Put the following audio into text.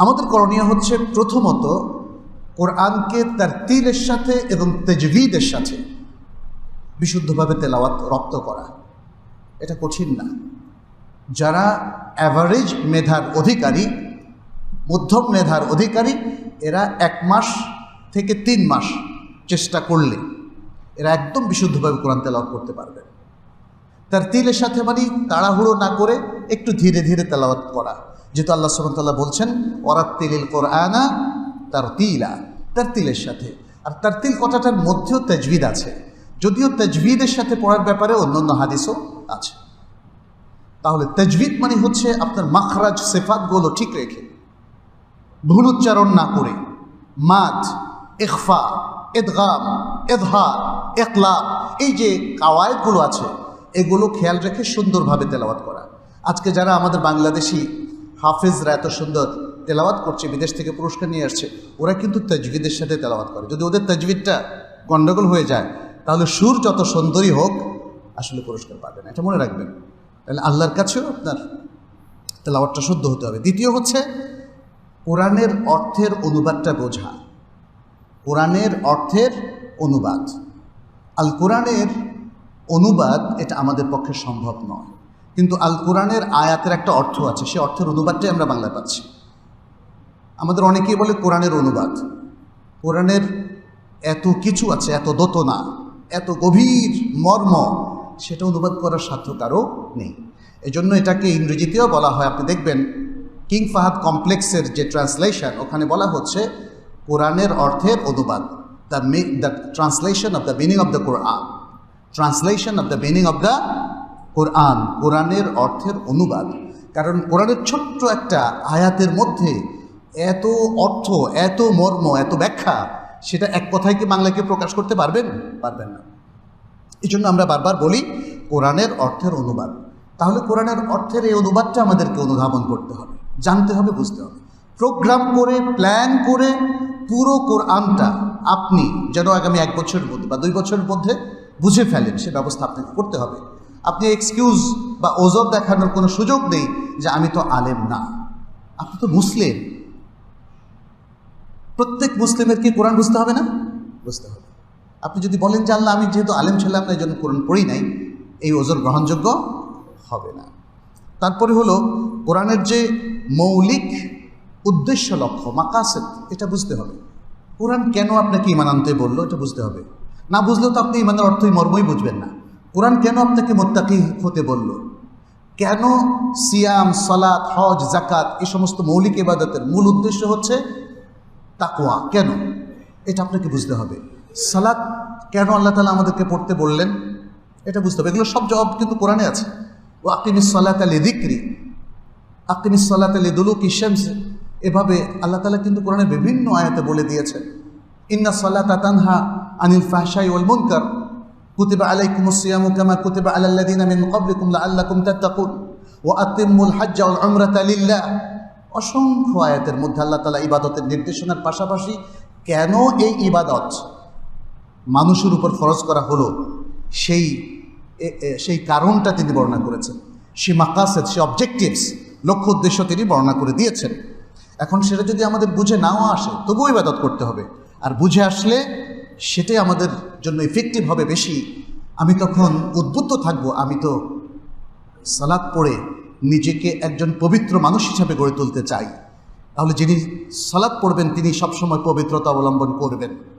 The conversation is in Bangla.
আমাদের করণীয় হচ্ছে প্রথমত কোরআনকে তার তিলের সাথে এবং তেজভিদের সাথে বিশুদ্ধভাবে তেলাওয়াত, রপ্ত করা। এটা কঠিন না। যারা অ্যাভারেজ মেধার অধিকারী, মধ্যম মেধার অধিকারী, এরা এক মাস থেকে তিন মাস চেষ্টা করলে এরা একদম বিশুদ্ধভাবে কোরআন তেলাওয়াত করতে পারবে। তার তিলের সাথে মানে তাড়াহুড়ো না করে একটু ধীরে ধীরে তেলাওয়াত করা। যেহেতু আল্লাহ সুবতাল্লাহ বলছেন ওরাত তিলিল কোরআনা তার তিলা তার তিলের সাথে। আর তার তিল কথাটার মধ্যেও তেজবিদ আছে। যদিও তেজবিদের সাথে পড়ার ব্যাপারে অন্যান্য হাদিসও আছে। তাহলে তেজবিদ মানে হচ্ছে আপনার মাখরাজ সেফাতগুলো ঠিক রেখে, ভুল উচ্চারণ না করে, মাদ, ইখফা এদগাম এদহার একলাপ এই যে কাওয়ায়দগুলো আছে, এগুলো খেয়াল রেখে সুন্দরভাবে তেলাওয়াত করা। আজকে যারা আমাদের বাংলাদেশি হাফেজরা এত সুন্দর তেলাওয়াত করছে, বিদেশ থেকে পুরস্কার নিয়ে আসছে, ওরা কিন্তু তাজবিদের সাথে তেলাওয়াত করে। যদি ওদের তাজবিদটা গণ্ডগোল হয়ে যায়, তাহলে সুর যত সুন্দরী হোক, আসলে পুরস্কার পাবেন এটা মনে রাখবেন। তাহলে আল্লাহর কাছেও আপনার তেলাওয়াতটা শুদ্ধ হতে হবে। দ্বিতীয় হচ্ছে, কোরআনের অর্থের অনুবাদটা বোঝা। কোরআনের অর্থের অনুবাদ। আল কোরআনের অনুবাদ এটা আমাদের পক্ষে সম্ভব নয়। কিন্তু আল কোরআনের আয়াতের একটা অর্থ আছে, সে অর্থের অনুবাদটাই আমরা বাংলায় পাচ্ছি। আমাদের অনেকেই বলে কোরআনের অনুবাদ। কোরআনের এত কিছু আছে, এত দোতনা, এত গভীর মর্ম, সেটা অনুবাদ করার সাধ্য কারও নেই। এজন্য এটাকে ইংরেজিতেও বলা হয়, আপনি দেখবেন, কিং ফাহাদ কমপ্লেক্সের যে ট্রান্সলেশন, ওখানে বলা হচ্ছে, কোরআনের অর্থের অনুবাদ, the the translation of the meaning of the Quran, translation of the meaning of the Quran, কোরআনের অর্থের অনুবাদ। কারণ কোরআনের ছোট্ট একটা আয়াতের মধ্যে এত অর্থ, এত মর্ম, এত ব্যাখ্যা, সেটা এক কথায় কি বাংলাকে প্রকাশ করতে পারবেন? পারবেন না। এই জন্য আমরা বারবার বলি, কোরআনের অর্থের অনুবাদ। তাহলে কোরআনের অর্থের এই অনুবাদটা আমাদেরকে অনুধাবন করতে হবে, জানতে হবে, বুঝতে হবে। প্রোগ্রাম করে, প্ল্যান করে পুরো কোরআনটা আপনি, যেন আগামী এক বছরের মধ্যে বা দুই বছরের মধ্যে বুঝে ফেলেন, সে ব্যবস্থা আপনাকে করতে হবে। আপনি এক্সকিউজ বা ওজর দেখানোর কোনো সুযোগ নেই যে আমি তো আলেম না। আপনি তো মুসলিম। প্রত্যেক মুসলিমের কি কোরআন বুঝতে হবে না? বুঝতে হবে। আপনি যদি বলেন যে, আল্লাহ, আমি যেহেতু আলেম ছিলাম না এই জন্য কোরআন পড়ি নাই, এই ওজোর গ্রহণযোগ্য হবে না। তারপরে হলো, কোরআনের যে মৌলিক উদ্দেশ্য লক্ষ্য, মাকাসেদ, এটা বুঝতে হবে। কোরআন কেন আপনাকে ইমান আনতে বলল, এটা বুঝতে হবে। না বুঝলেও তো আপনি ইমানের অর্থই মর্মই বুঝবেন না। কোরআন কেন আপনাকে মোত্তাকি হতে বলল? কেন সিয়াম, সালাত, হজ জাকাত এই সমস্ত মৌলিক ইবাদতের মূল উদ্দেশ্য হচ্ছে তাকোয়া কেন? এটা আপনাকে বুঝতে হবে। সালাত কেন আল্লাহ তালা আমাদেরকে পড়তে বললেন? এটা বুঝতে হবে। এগুলো সব জবাব কিন্তু কোরআনে আছে। ও আকিমিস সালাত আলী দিক্রি আকিমিস সালাত আলী দুলুক ইশামস এভাবে আল্লাহ তালা কিন্তু কোরআনের বিভিন্ন আয়াতে বলে দিয়েছেন। ইন্না সালাত তানহা আনিল ফাহশাই ওয়াল মুনকার আলাইকুম সিয়ামু কামা কুতিবা আলাল্লাযিনা মিন ক্বাবলিকুম লাআল্লাকুম তাত্তাকুন ওয়া আতিম্মুল হজ্জ ওয়াল উমরাতা লিল্লাহ অসংখ্য আয়াতের মধ্যে আল্লাহ তালা ইবাদতের নির্দেশনার পাশাপাশি কেন এই ইবাদত মানুষের উপর ফরজ করা হলো? সেই সেই কারণটা তিনি বর্ণনা করেছেন। সে মাকাসেদ সে অবজেক্টিভস লক্ষ্য উদ্দেশ্য তিনি বর্ণনা করে দিয়েছেন। এখন সেটা যদি আমাদের বুঝে নাও আসে, তবুও ইবাদত করতে হবে। আর বুঝে আসলে সেটাই আমাদের জন্য ইফেক্টিভ হবে বেশি। আমি তখন উদ্বুদ্ধ থাকব। আমি তো সালাদ পড়ে নিজেকে একজন পবিত্র মানুষ হিসাবে গড়ে তুলতে চাই। তাহলে যিনি সালাদ পড়বেন, তিনি সবসময় পবিত্রতা অবলম্বন করবেন।